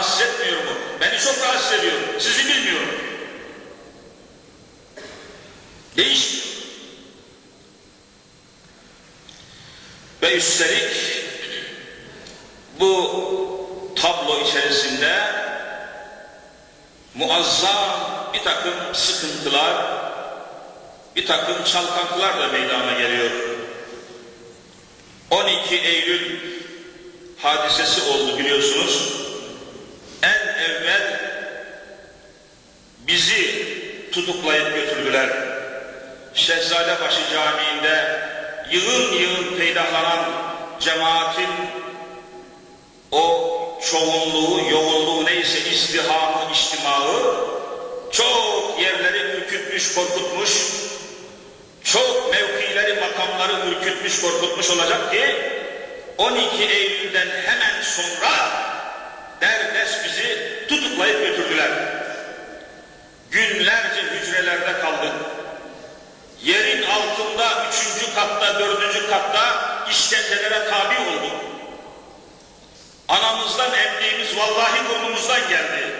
rahatsız etmiyor mu? Beni çok rahatsız ediyor. Sizi bilmiyorum. Değişmiyor. Ve üstelik bu tablo içerisinde muazzam bir takım sıkıntılar, bir takım çalkantılar da meydana geliyor. 12 Eylül hadisesi oldu biliyorsunuz. En evvel bizi tutuklayıp götürdüler. Şehzadebaşı Camii'nde yığın yığın peydahlanan cemaatin o çoğunluğu, yoğunluğu neyse izdihamı, içtimağı çok yerleri ürkütmüş, korkutmuş, çok mevkileri, makamları ürkütmüş, korkutmuş olacak ki 12 Eylül'den hemen sonra derdest bizi tutuklayıp götürdüler. Katta, dördüncü katta işkencelere tabi olduk. Anamızdan emdiğimiz vallahi burnumuzdan geldi.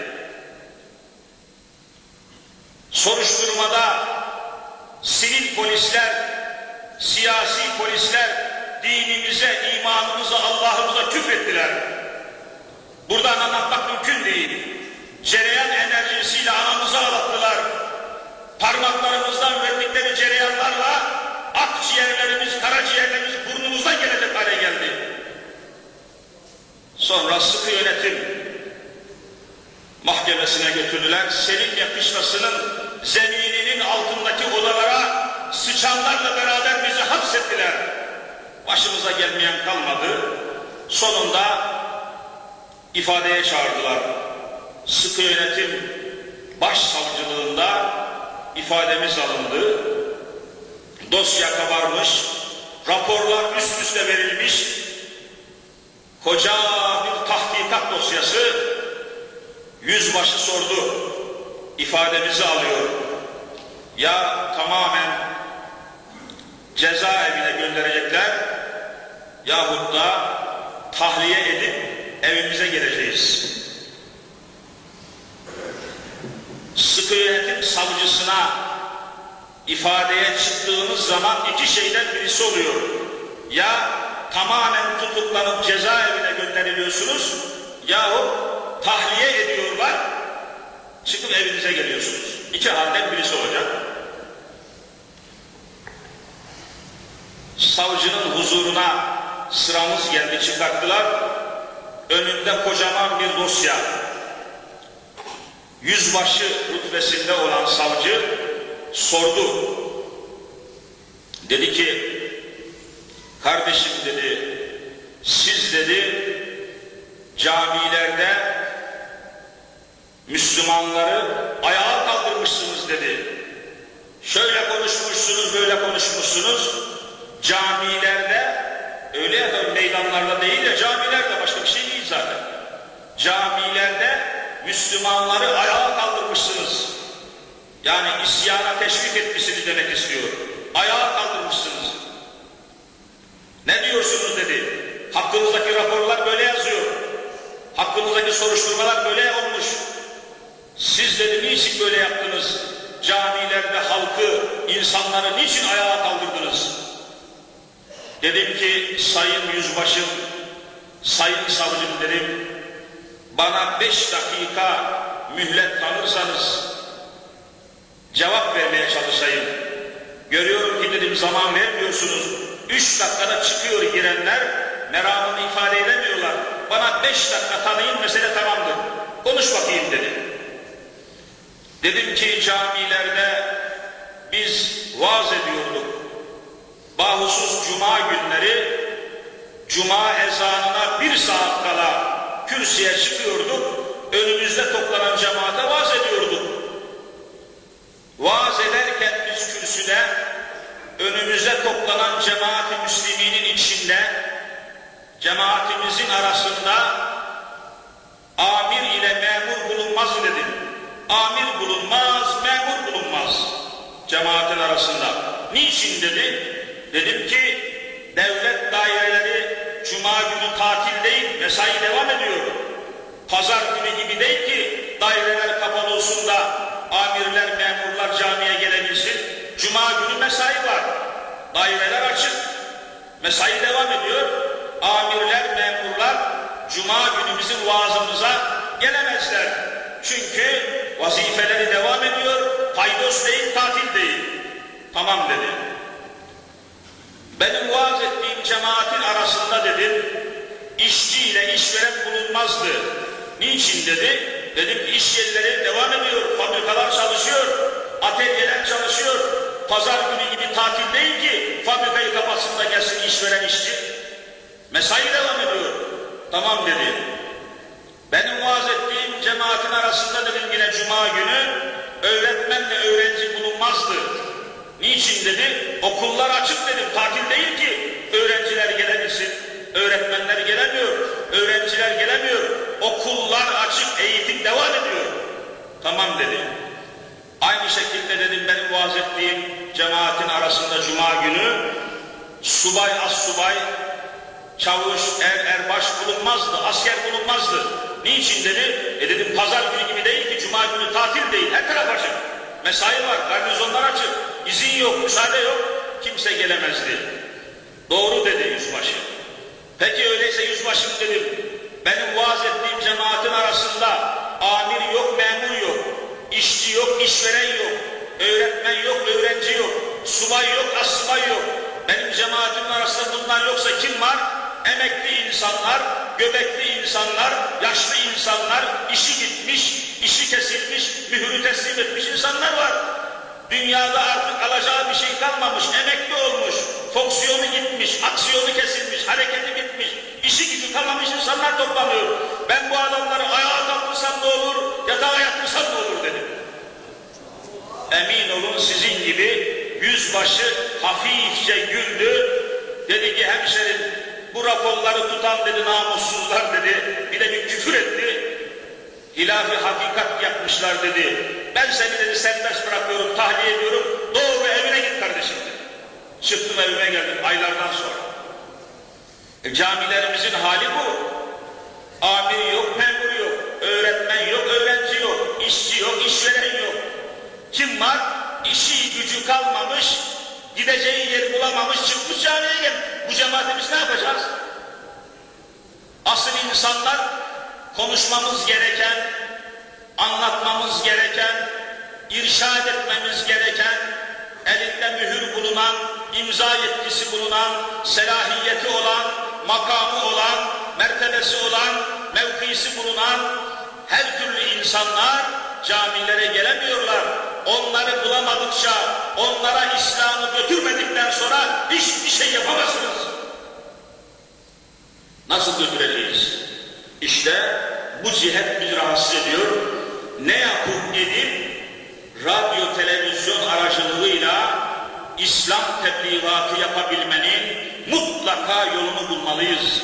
Soruşturmada sivil polisler, siyasi polisler dinimize, imanımıza, Allah'ımıza küfrettiler. Buradan anlatmak mümkün değil. Cereyan enerjisiyle anamızı ağlattılar. Parmaklarımızdan ürettikleri cereyanlarla akciğerlerimiz, karaciğerlerimiz burnumuzdan gelecek hale geldi. Sonra sıkı yönetim mahkemesine götürdüler. Selimye kışlasının zemininin altındaki odalara sıçanlarla beraber bizi hapsettiler. Başımıza gelmeyen kalmadı. Sonunda ifadeye çağırdılar. Sıkı yönetim başsavcılığında ifademiz alındı. Dosya kabarmış, raporlar üst üste verilmiş, koca bir tahkikat dosyası yüzbaşı sordu. ifademizi alıyor. Ya tamamen cezaevine gönderecekler yahut da tahliye edip evimize geleceğiz. Sıkı yönetim savcısına ifadeye çıktığınız zaman iki şeyden birisi oluyor. Ya tamamen tutuklanıp cezaevine gönderiliyorsunuz yahut tahliye ediyorlar çıkıp evinize geliyorsunuz. İki halden birisi olacak. Savcının huzuruna sıramız geldi çıkarttılar. Önünde kocaman bir dosya. Yüzbaşı rütbesinde olan savcı sordu. Dedi ki kardeşim dedi siz dedi camilerde Müslümanları ayağa kaldırmışsınız dedi. Şöyle konuşmuşsunuz, böyle konuşmuşsunuz. Camilerde, öyle ya da meydanlarda değil de camilerde başka bir şey değil zaten. Camilerde Müslümanları ayağa kaldırmışsınız. Yani isyana teşvik etmişsiniz demek istiyor. Ayağa kaldırmışsınız. Ne diyorsunuz dedi. Hakkınızdaki raporlar böyle yazıyor. Hakkınızdaki soruşturmalar böyle olmuş. Siz dedi niçin böyle yaptınız? Camilerde halkı, insanları niçin ayağa kaldırdınız? Dedim ki sayın yüzbaşım, sayın savcım dedim, bana beş dakika mühlet tanırsanız cevap vermeye çalışayım. Görüyorum ki dedim zaman vermiyorsunuz. Üç dakikada çıkıyor girenler, meramını ifade edemiyorlar. Bana beş dakika tanıyın mesele tamamdır. Konuş bakayım dedim. Dedim ki camilerde biz vaaz ediyorduk. Bahusuz cuma günleri cuma ezanına bir saat kala kürsüye çıkıyorduk. Önümüzde toplanan cemaate vaaz ediyorduk. Vaaz ederken biz kürsüde önümüzde toplanan cemaat-i müsliminin içinde cemaatimizin arasında amir ile memur bulunmaz dedim. Amir bulunmaz, memur bulunmaz cemaatin arasında. Niçin dedi? Dedim ki devlet daireleri cuma günü tatil değil, mesai devam ediyor. Pazar günü gibi değil ki daireler kapalı olsun da amirler, memurlar mesai var. Daireler açık. Mesai devam ediyor. Amirler, memurlar Cuma günü bizim vaazımıza gelemezler. Çünkü vazifeleri devam ediyor. Paydos değil, tatil değil. Tamam dedi. Benim vaaz ettiğim cemaatin arasında dedim, işçi ile işveren bulunmazdı. Niçin dedi? Dedim iş yerleri devam ediyor, fabrikalar çalışıyor, atölyeler çalışıyor. Pazar günü gibi tatil değil ki fabrikayı kapatsın da gelsin işveren işçi. Mesai devam ediyor. Tamam dedi. Benim vaaz ettiğim cemaatin arasında dedim yine cuma günü öğretmenle öğrenci bulunmazdı. Niçin dedi? Okullar açık dedim. Tatil değil ki öğrenciler gelebilsin. Öğretmenler gelemiyor. Öğrenciler gelemiyor. Okullar açık. Eğitim devam ediyor. Tamam dedi. Aynı şekilde dedim benim vaaz ettiğim cemaatin arasında cuma günü subay as subay çavuş, er, erbaş bulunmazdı, asker bulunmazdı. Niçin dedi? E dedim pazar günü gibi değil ki, cuma günü tatil değil, her taraf açık. Mesai var, garnizonlar açık, izin yok, müsaade yok, kimse gelemezdi. Doğru dedi yüzbaşı. Peki öyleyse yüzbaşım dedim, benim vaaz ettiğim cemaatin arasında amir yok, memur yok, işçi yok, işveren yok, öğretmen yok, subay yok, assubay yok. Benim cemaatimin arasında bunlar yoksa kim var? Emekli insanlar, göbekli insanlar, yaşlı insanlar, işi gitmiş, işi kesilmiş, mühürü teslim etmiş insanlar var. Dünyada artık alacağı bir şey kalmamış, emekli olmuş, fonksiyonu gitmiş, aksiyonu kesilmiş, hareketi bitmiş, işi gücü kalmamış insanlar toplanıyor. Ben bu adamları ayağa kaldırsam ne olur, yatağa yatırsam ne olur dedim. Emin olun sizin gibi yüzbaşı hafifçe güldü. Dedi ki hemşerim bu raporları tutan dedi namussuzlar dedi. Bir de bir küfür etti. Hilafi hakikat yapmışlar dedi. Ben seni dedi serbest bırakıyorum, tahliye ediyorum. Doğru evine git kardeşim dedi. Çıktım evime geldim aylardan sonra. E, camilerimizin hali bu. Amir yok, memur yok, öğretmen yok, öğrenci yok, işçi yok, işveren yok. Kim var? İşi gücü kalmamış, gideceği yer bulamamış, çıkmış camiye gel. Bu cemaate biz ne yapacağız? Asıl insanlar konuşmamız gereken, anlatmamız gereken, irşad etmemiz gereken, elinde mühür bulunan, imza yetkisi bulunan, selahiyeti olan, makamı olan, mertebesi olan, mevkisi bulunan her türlü insanlar camilere gelemiyorlar. Onları bulamadıkça, onlara İslam'ı götürmedikten sonra hiçbir şey yapamazsınız. Nasıl götüreceğiz? İşte bu cihet bizi rahatsız ediyor. Ne yapıp edip radyo televizyon aracılığıyla İslam tebliğatı yapabilmenin mutlaka yolunu bulmalıyız.